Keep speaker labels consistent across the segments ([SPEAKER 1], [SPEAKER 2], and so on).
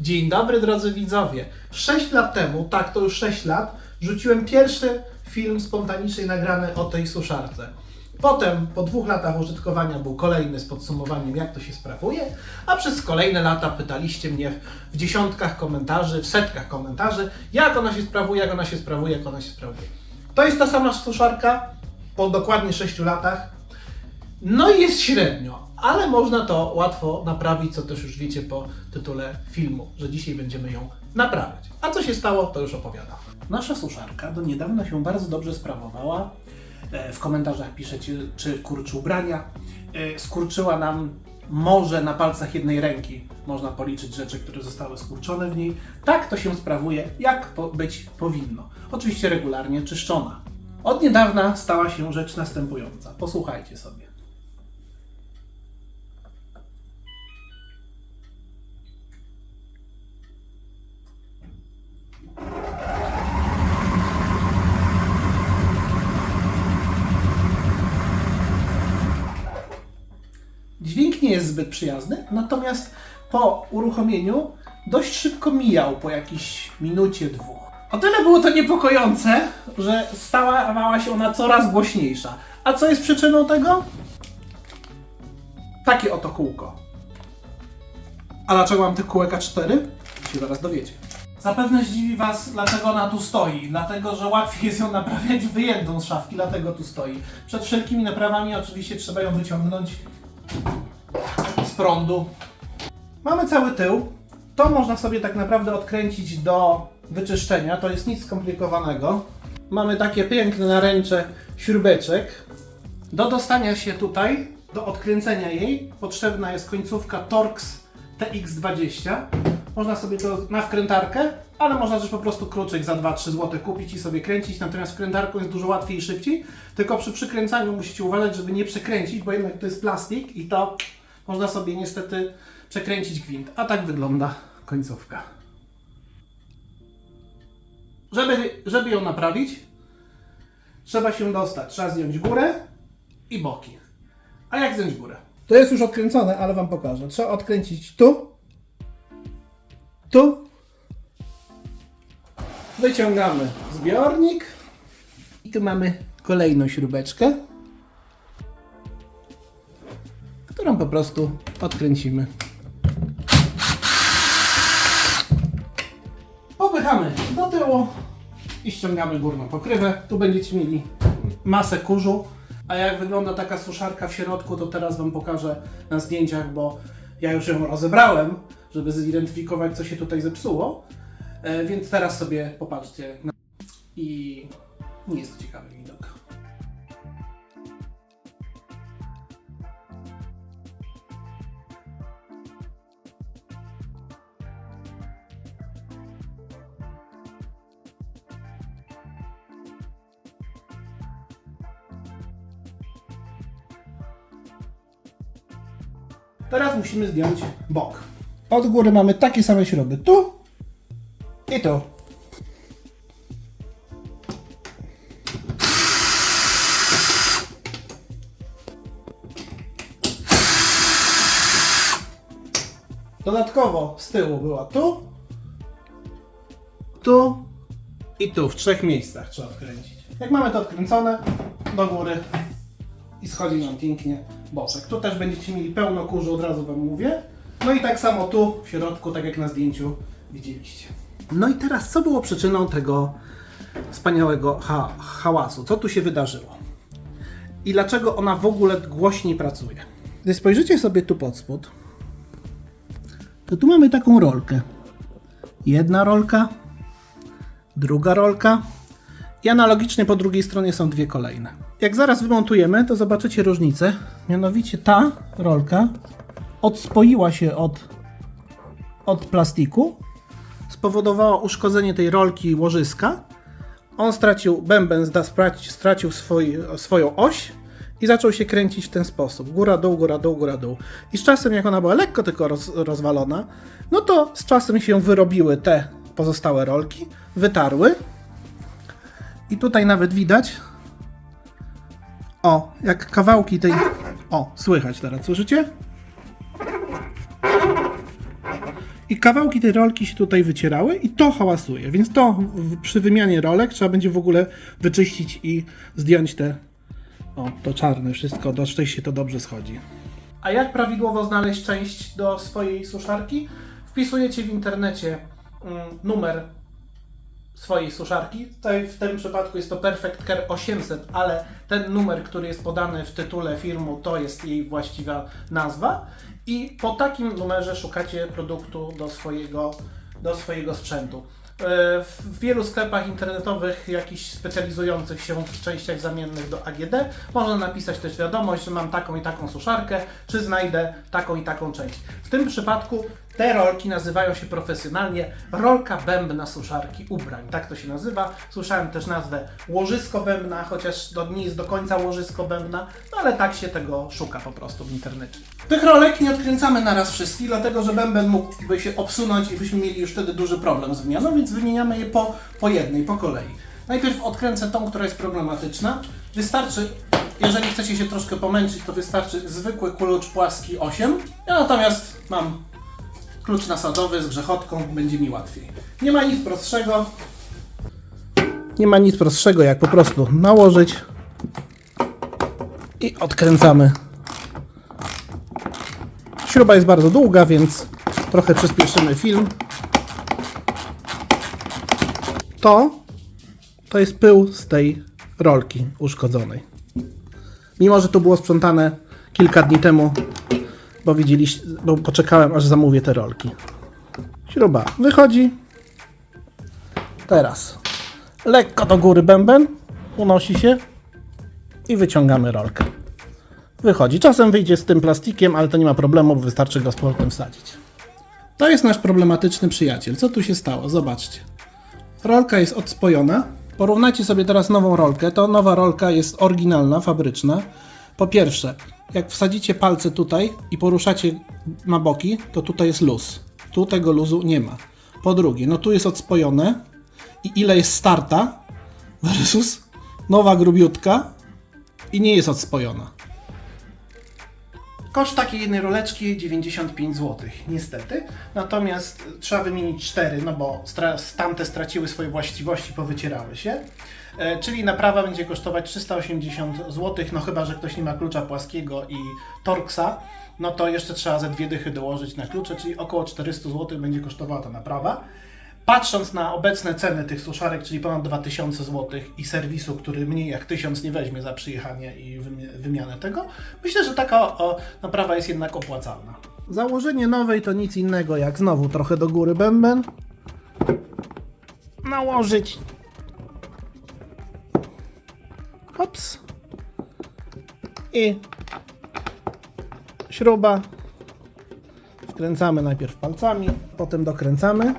[SPEAKER 1] Dzień dobry drodzy widzowie. 6 lat temu, tak to już 6 lat, rzuciłem pierwszy film spontanicznie nagrany o tej suszarce. Potem, po dwóch latach użytkowania, był kolejny z podsumowaniem, jak to się sprawuje, a przez kolejne lata pytaliście mnie w dziesiątkach komentarzy, w setkach komentarzy, jak ona się sprawuje, jak ona się sprawuje, jak ona się sprawuje. To jest ta sama suszarka po dokładnie 6 latach. No i jest średnio, ale można to łatwo naprawić, co też już wiecie po tytule filmu, że dzisiaj będziemy ją naprawiać. A co się stało, to już opowiadam. Nasza suszarka do niedawna się bardzo dobrze sprawowała. E, W komentarzach piszecie, czy kurczy ubrania. E, Skurczyła nam może na palcach jednej ręki. Można policzyć rzeczy, które zostały skurczone w niej. Tak to się sprawuje, jak być powinno. Oczywiście regularnie czyszczona. Od niedawna stała się rzecz następująca. Posłuchajcie sobie. Dźwięk nie jest zbyt przyjazny, natomiast po uruchomieniu dość szybko mijał po jakiejś minucie, dwóch. O tyle było to niepokojące, że stawała się ona coraz głośniejsza. A co jest przyczyną tego? Takie oto kółko. A dlaczego mam tych kółek A4? Się zaraz dowiecie. Zapewne zdziwi Was, dlaczego ona tu stoi. Dlatego, że łatwiej jest ją naprawiać wyjętą z szafki, dlatego tu stoi. Przed wszelkimi naprawami oczywiście trzeba ją wyciągnąć prądu. Mamy cały tył. To można sobie tak naprawdę odkręcić do wyczyszczenia. To jest nic skomplikowanego. Mamy takie piękne naręcze śrubeczek. Do dostania się tutaj, do odkręcenia jej, potrzebna jest końcówka Torx TX20. Można sobie to na wkrętarkę, ale można też po prostu kluczyk za 2-3 zł kupić i sobie kręcić. Natomiast wkrętarką jest dużo łatwiej i szybciej. Tylko przy przykręcaniu musicie uważać, żeby nie przekręcić, bo jednak to jest plastik i to można sobie niestety przekręcić gwint. A tak wygląda końcówka. Żeby, żeby ją naprawić, trzeba się dostać. Trzeba zdjąć górę i boki. A jak zdjąć górę? To jest już odkręcone, ale Wam pokażę. Trzeba odkręcić tu, tu. Wyciągamy zbiornik. I tu mamy kolejną śrubeczkę, którą po prostu odkręcimy. Popychamy do tyłu i ściągamy górną pokrywę. Tu będziecie mieli masę kurzu. A jak wygląda taka suszarka w środku, to teraz Wam pokażę na zdjęciach, bo ja już ją rozebrałem, żeby zidentyfikować, co się tutaj zepsuło. E, więc teraz sobie popatrzcie. Na... I nie jest to ciekawy Teraz musimy zdjąć bok. Od góry mamy takie same śruby. Tu i tu. Dodatkowo z tyłu była tu, tu i tu. W trzech miejscach trzeba odkręcić. Jak mamy to odkręcone, do góry i schodzi nam pięknie boczek. Tu też będziecie mieli pełno kurzu, od razu Wam mówię. No i tak samo tu, w środku, tak jak na zdjęciu widzieliście. No i teraz, co było przyczyną tego wspaniałego ha hałasu? Co tu się wydarzyło? I dlaczego ona w ogóle głośniej pracuje? Gdy spojrzycie sobie tu pod spód, to tu mamy taką rolkę. Jedna rolka, druga rolka i analogicznie po drugiej stronie są dwie kolejne. Jak zaraz wymontujemy, to zobaczycie różnicę. Mianowicie ta rolka odspoiła się od, od plastiku, spowodowała uszkodzenie tej rolki łożyska. On stracił bęben, stracił swój, swoją oś i zaczął się kręcić w ten sposób. Góra, dół, góra, dół, góra, dół. I z czasem, jak ona była lekko tylko roz, rozwalona, no to z czasem się wyrobiły te pozostałe rolki, wytarły. I tutaj nawet widać, o, jak kawałki tej. O, słychać teraz, słyszycie? i kawałki tej rolki się tutaj wycierały i to hałasuje, więc to przy wymianie rolek trzeba będzie w ogóle wyczyścić i zdjąć te, o to czarne wszystko, do szczęścia to dobrze schodzi. A jak prawidłowo znaleźć część do swojej suszarki? Wpisujecie w internecie mm, numer swojej suszarki. Tutaj w tym przypadku jest to Perfect Care 800, ale ten numer, który jest podany w tytule firmu, to jest jej właściwa nazwa. I po takim numerze szukacie produktu do swojego, do swojego sprzętu. E, W wielu sklepach internetowych, jakichś specjalizujących się w częściach zamiennych do AGD, można napisać też wiadomość, że mam taką i taką suszarkę, czy znajdę taką i taką część. W tym przypadku te rolki nazywają się profesjonalnie rolka bębna suszarki ubrań. Tak to się nazywa. Słyszałem też nazwę łożysko bębna, chociaż to nie jest do końca łożysko bębna, no ale tak się tego szuka po prostu w internecie. Tych rolek nie odkręcamy na raz wszystkich, dlatego że bęben mógłby się obsunąć i byśmy mieli już wtedy duży problem z wymianą, więc wymieniamy je po, po jednej, po kolei. Najpierw odkręcę tą, która jest problematyczna. Wystarczy, jeżeli chcecie się troszkę pomęczyć, to wystarczy zwykły klucz płaski 8. Ja natomiast mam klucz nasadowy z grzechotką, będzie mi łatwiej. Nie ma nic prostszego. Nie ma nic prostszego, jak po prostu nałożyć i odkręcamy. Śruba jest bardzo długa, więc trochę przyspieszymy film. To, to jest pył z tej rolki uszkodzonej. Mimo, że to było sprzątane kilka dni temu, bo widzieliście, bo poczekałem aż zamówię te rolki. Śruba wychodzi. Teraz lekko do góry bęben, unosi się i wyciągamy rolkę. Wychodzi. Czasem wyjdzie z tym plastikiem, ale to nie ma problemu, bo wystarczy go z powrotem wsadzić. To jest nasz problematyczny przyjaciel. Co tu się stało? Zobaczcie. Rolka jest odspojona. Porównajcie sobie teraz nową rolkę. To nowa rolka jest oryginalna, fabryczna. Po pierwsze, jak wsadzicie palce tutaj i poruszacie na boki, to tutaj jest luz. Tu tego luzu nie ma. Po drugie, no tu jest odspojone i ile jest starta versus nowa grubiutka i nie jest odspojona. Koszt takiej jednej roleczki 95 zł, niestety. Natomiast trzeba wymienić 4, no bo stra- tamte straciły swoje właściwości, powycierały się. E, czyli naprawa będzie kosztować 380 zł, no chyba, że ktoś nie ma klucza płaskiego i Torxa, no to jeszcze trzeba ze dwie dychy dołożyć na klucze, czyli około 400 zł będzie kosztowała ta naprawa. Patrząc na obecne ceny tych suszarek, czyli ponad 2000 zł i serwisu, który mniej jak 1000 nie weźmie za przyjechanie i wymi- wymianę tego, myślę, że taka naprawa jest jednak opłacalna. Założenie nowej to nic innego jak znowu trochę do góry bęben. Nałożyć. Hops. I śruba. Wkręcamy najpierw palcami, potem dokręcamy.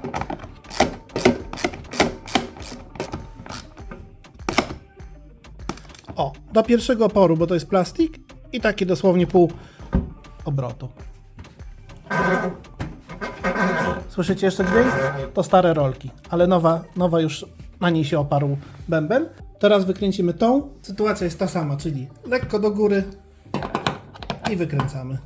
[SPEAKER 1] O, do pierwszego oporu, bo to jest plastik i taki dosłownie pół obrotu. Słyszycie jeszcze dźwięk? To stare rolki, ale nowa, nowa już na niej się oparł bęben. Teraz wykręcimy tą. Sytuacja jest ta sama, czyli lekko do góry i wykręcamy.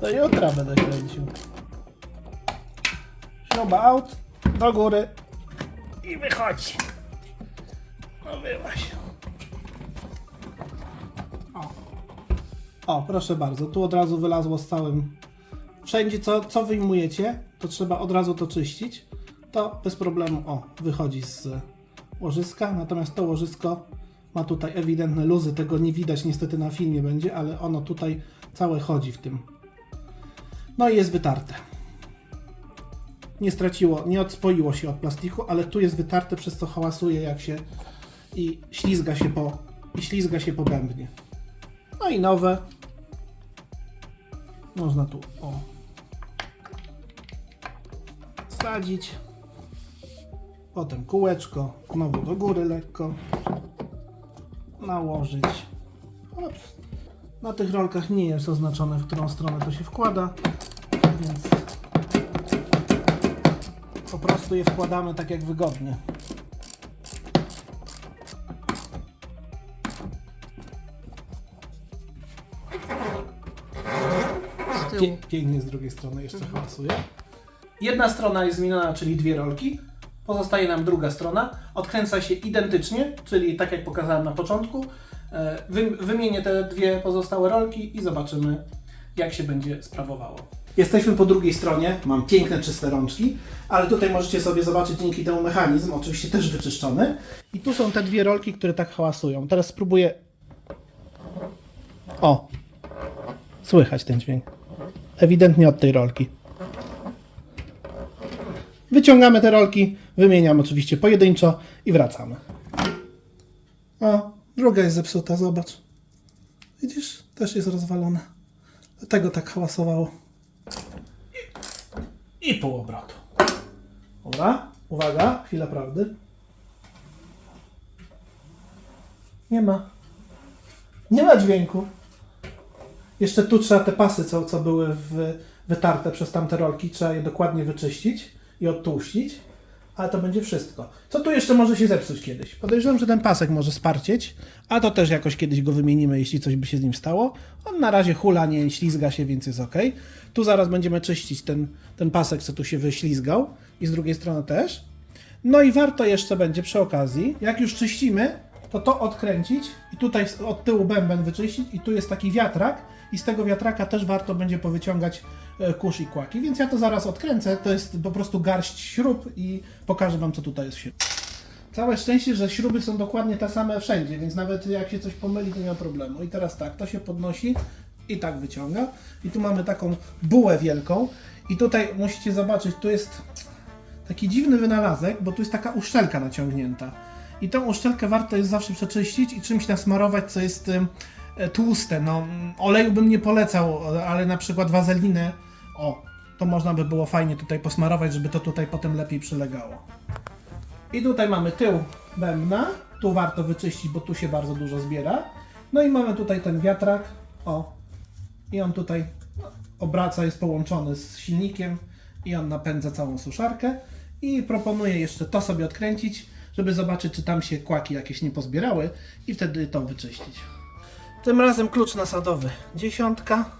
[SPEAKER 1] Do jutra będę kręcił. Śruba out, do góry i wychodzi. No wyłaś. O, proszę bardzo, tu od razu wylazło z całym... Wszędzie co, co wyjmujecie, to trzeba od razu to czyścić. To bez problemu, o, wychodzi z łożyska, natomiast to łożysko ma tutaj ewidentne luzy, tego nie widać niestety na filmie będzie, ale ono tutaj całe chodzi w tym no i jest wytarte. Nie straciło, nie odspoiło się od plastiku, ale tu jest wytarte, przez co hałasuje jak się i ślizga się po, i ślizga się po bębnie. No i nowe. Można tu o wsadzić. Potem kółeczko, znowu do góry lekko. Nałożyć. Ops. Na tych rolkach nie jest oznaczone, w którą stronę to się wkłada, więc po prostu je wkładamy tak jak wygodnie.
[SPEAKER 2] Tyłu.
[SPEAKER 1] pie- pięknie z drugiej strony jeszcze hałasuje. Jedna strona jest zmieniona, czyli dwie rolki. Pozostaje nam druga strona. Odkręca się identycznie, czyli tak jak pokazałem na początku. E, Wy, wymienię te dwie pozostałe rolki i zobaczymy, jak się będzie sprawowało. Jesteśmy po drugiej stronie. Mam piękne, czyste rączki, ale tutaj możecie sobie zobaczyć dzięki temu mechanizm, oczywiście też wyczyszczony. I tu są te dwie rolki, które tak hałasują. Teraz spróbuję. O! Słychać ten dźwięk. Ewidentnie od tej rolki. Wyciągamy te rolki, wymieniam oczywiście pojedynczo i wracamy. O, druga jest zepsuta, zobacz. Widzisz? Też jest rozwalona. Dlatego tak hałasowało. I, i pół obrotu. Dobra, uwaga, chwila prawdy. Nie ma. Nie ma dźwięku. Jeszcze tu trzeba te pasy, co, co były w, wytarte przez tamte rolki, trzeba je dokładnie wyczyścić i odtłuścić, ale to będzie wszystko. Co tu jeszcze może się zepsuć kiedyś? Podejrzewam, że ten pasek może sparcieć, a to też jakoś kiedyś go wymienimy, jeśli coś by się z nim stało. On na razie hula, nie ślizga się, więc jest ok. Tu zaraz będziemy czyścić ten, ten pasek, co tu się wyślizgał i z drugiej strony też. No i warto jeszcze będzie przy okazji, jak już czyścimy, to to odkręcić i tutaj od tyłu bęben wyczyścić i tu jest taki wiatrak i z tego wiatraka też warto będzie powyciągać e, kurz i kłaki, więc ja to zaraz odkręcę, to jest po prostu garść śrub i pokażę Wam co tutaj jest w środku. Całe szczęście, że śruby są dokładnie te same wszędzie, więc nawet jak się coś pomyli, to nie ma problemu. I teraz tak, to się podnosi i tak wyciąga. I tu mamy taką bułę wielką. I tutaj musicie zobaczyć, tu jest taki dziwny wynalazek, bo tu jest taka uszczelka naciągnięta. I tą uszczelkę warto jest zawsze przeczyścić i czymś nasmarować, co jest tłuste. No, oleju bym nie polecał, ale na przykład wazelinę, o, to można by było fajnie tutaj posmarować, żeby to tutaj potem lepiej przylegało. I tutaj mamy tył bębna, tu warto wyczyścić, bo tu się bardzo dużo zbiera. No i mamy tutaj ten wiatrak, o, i on tutaj obraca, jest połączony z silnikiem i on napędza całą suszarkę. I proponuję jeszcze to sobie odkręcić, żeby zobaczyć, czy tam się kłaki jakieś nie pozbierały i wtedy to wyczyścić. Tym razem klucz nasadowy. Dziesiątka.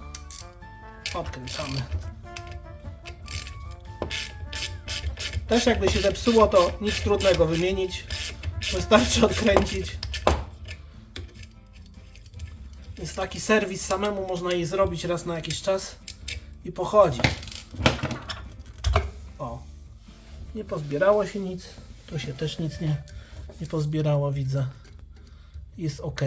[SPEAKER 1] Odkręcamy. Też jakby się zepsuło, to nic trudnego wymienić. Wystarczy odkręcić. Jest taki serwis, samemu można jej zrobić raz na jakiś czas i pochodzi. O, nie pozbierało się nic. Tu się też nic nie, nie pozbierało, widzę. Jest ok.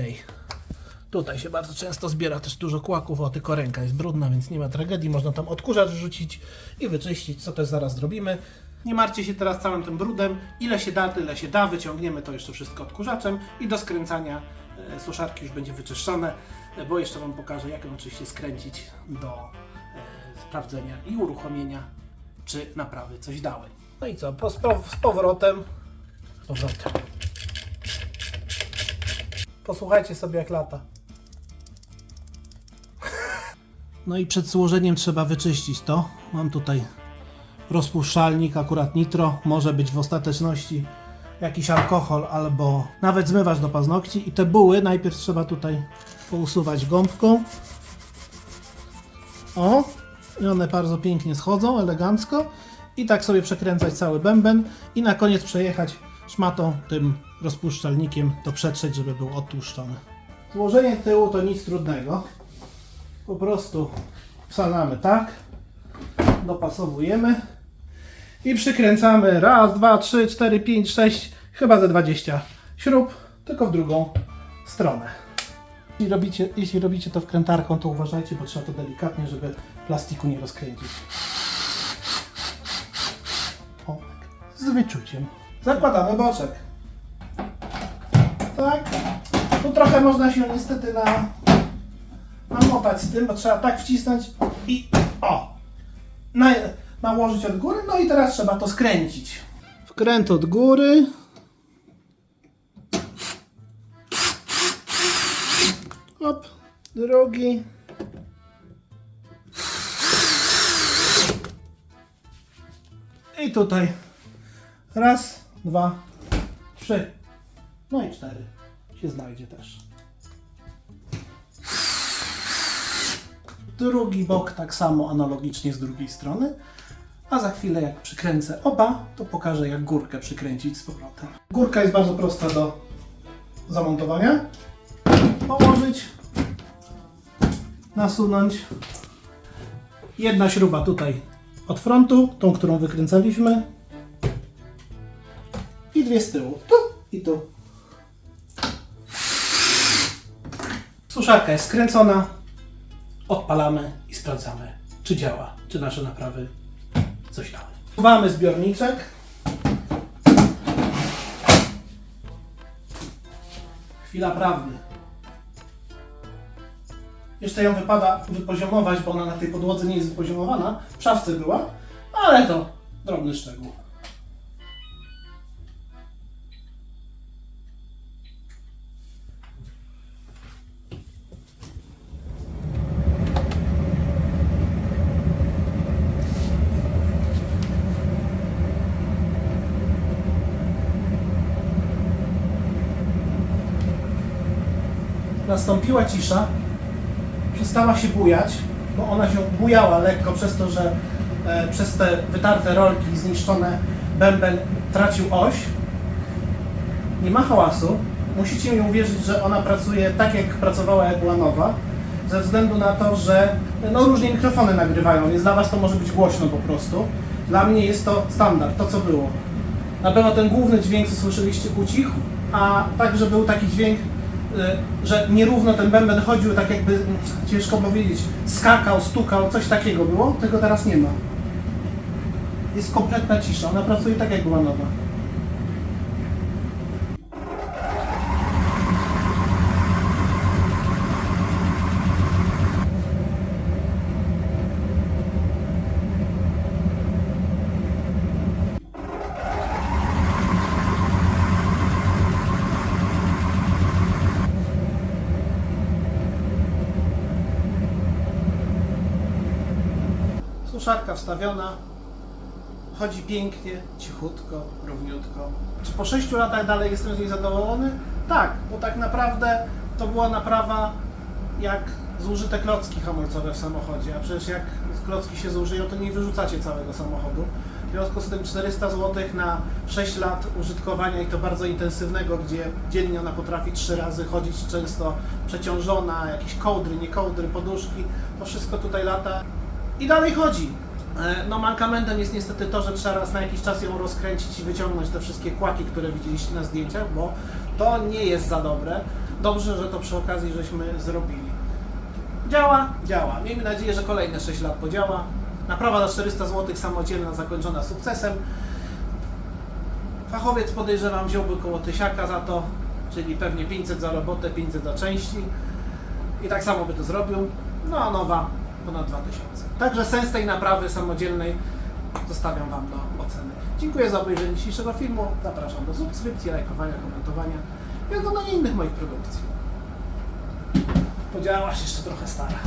[SPEAKER 1] Tutaj się bardzo często zbiera też dużo kłaków, o tylko ręka jest brudna, więc nie ma tragedii. Można tam odkurzacz wrzucić i wyczyścić, co też zaraz zrobimy. Nie martwcie się teraz całym tym brudem. Ile się da, tyle się da. Wyciągniemy to jeszcze wszystko odkurzaczem i do skręcania e, suszarki już będzie wyczyszczone, e, bo jeszcze Wam pokażę, jak ją oczywiście skręcić do e, sprawdzenia i uruchomienia, czy naprawy coś dały. No i co, po, z powrotem, z powrotem. Posłuchajcie sobie jak lata. No i przed złożeniem trzeba wyczyścić to. Mam tutaj rozpuszczalnik, akurat nitro. Może być w ostateczności jakiś alkohol albo nawet zmywacz do paznokci. I te buły najpierw trzeba tutaj pousuwać gąbką. O! I one bardzo pięknie schodzą, elegancko. I tak sobie przekręcać cały bęben. I na koniec przejechać szmatą tym rozpuszczalnikiem to przetrzeć, żeby był odtłuszczony. Złożenie tyłu to nic trudnego. Po prostu wsadzamy tak, dopasowujemy i przykręcamy raz, dwa, trzy, cztery, pięć, sześć, chyba ze 20 śrub, tylko w drugą stronę. Jeśli robicie, jeśli robicie to wkrętarką, to uważajcie, bo trzeba to delikatnie, żeby plastiku nie rozkręcić. O, z wyczuciem. Zakładamy boczek. Tak. Tu trochę można się niestety na, namotać z tym, bo trzeba tak wcisnąć i o! Na, nałożyć od góry, no i teraz trzeba to skręcić. Wkręt od góry. Hop, drugi. I tutaj raz, dwa, trzy. No i cztery się znajdzie też. Drugi bok tak samo analogicznie z drugiej strony. A za chwilę jak przykręcę oba, to pokażę jak górkę przykręcić z powrotem. Górka jest bardzo prosta do zamontowania. Położyć, nasunąć. Jedna śruba tutaj od frontu, tą, którą wykręcaliśmy. I dwie z tyłu. Tu i tu. Suszarka jest skręcona. Odpalamy i sprawdzamy, czy działa, czy nasze naprawy coś dały. Mamy zbiorniczek. Chwila prawdy. Jeszcze ją wypada wypoziomować, bo ona na tej podłodze nie jest wypoziomowana. W szafce była, ale to drobny szczegół. Nastąpiła cisza, przestała się bujać, bo ona się bujała lekko przez to, że e, przez te wytarte rolki zniszczone bęben tracił oś. Nie ma hałasu. Musicie mi uwierzyć, że ona pracuje tak, jak pracowała, jak była nowa. Ze względu na to, że no, różnie mikrofony nagrywają, więc dla Was to może być głośno po prostu. Dla mnie jest to standard, to co było. Na pewno ten główny dźwięk, co słyszeliście, ucichł, a także był taki dźwięk, że nierówno ten bęben chodził, tak jakby, mm, ciężko powiedzieć, skakał, stukał, coś takiego było, tego teraz nie ma. Jest kompletna cisza, ona pracuje tak, jak była nowa. Suszarka wstawiona, chodzi pięknie, cichutko, równiutko. Czy po 6 latach dalej jestem z niej zadowolony? Tak, bo tak naprawdę to była naprawa jak zużyte klocki hamulcowe w samochodzie, a przecież jak klocki się zużyją, to nie wyrzucacie całego samochodu. W związku z tym 400 zł na 6 lat użytkowania i to bardzo intensywnego, gdzie dziennie ona potrafi 3 razy chodzić, często przeciążona, jakieś kołdry, nie kołdry, poduszki, to wszystko tutaj lata i dalej chodzi. E, No mankamentem jest niestety to, że trzeba raz na jakiś czas ją rozkręcić i wyciągnąć te wszystkie kłaki, które widzieliście na zdjęciach, bo to nie jest za dobre. Dobrze, że to przy okazji żeśmy zrobili. Działa? Działa. Miejmy nadzieję, że kolejne 6 lat podziała. Naprawa za 400 zł samodzielna, zakończona sukcesem. Fachowiec podejrzewam wziąłby koło tysiaka za to, czyli pewnie 500 za robotę, 500 za części. I tak samo by to zrobił. No a nowa ponad 2000. Także sens tej naprawy samodzielnej zostawiam Wam do oceny. Dziękuję za obejrzenie dzisiejszego filmu. Zapraszam do subskrypcji, lajkowania, komentowania i oglądania innych moich produkcji. Podziałaś jeszcze trochę stara.